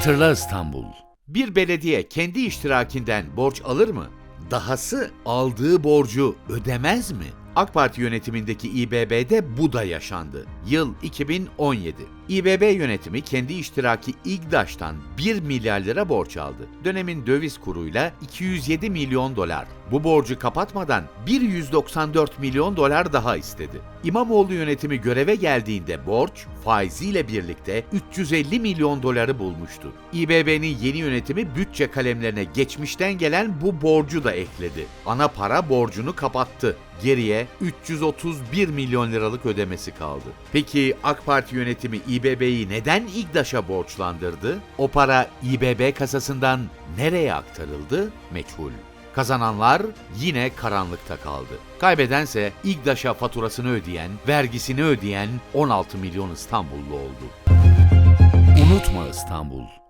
Hatırla İstanbul. Bir belediye kendi iştirakinden borç alır mı? Dahası aldığı borcu ödemez mi? AK Parti yönetimindeki İBB'de bu da yaşandı. Yıl 2017. İBB yönetimi kendi iştiraki İGDAŞ'tan 1 milyar lira borç aldı. Dönemin döviz kuruyla 207 milyon dolar. Bu borcu kapatmadan 194 milyon dolar daha istedi. İmamoğlu yönetimi göreve geldiğinde borç faiziyle birlikte 350 milyon doları bulmuştu. İBB'nin yeni yönetimi bütçe kalemlerine geçmişten gelen bu borcu da ekledi. Ana para borcunu kapattı. Geriye 331 milyon liralık ödemesi kaldı. Peki AK Parti yönetimi İBB'yi neden İGDAŞ'a borçlandırdı? O para İBB kasasından nereye aktarıldı? Meçhul. Kazananlar yine karanlıkta kaldı. Kaybedense İGDAŞ'a faturasını ödeyen, vergisini ödeyen 16 milyon İstanbullu oldu. Unutma İstanbul.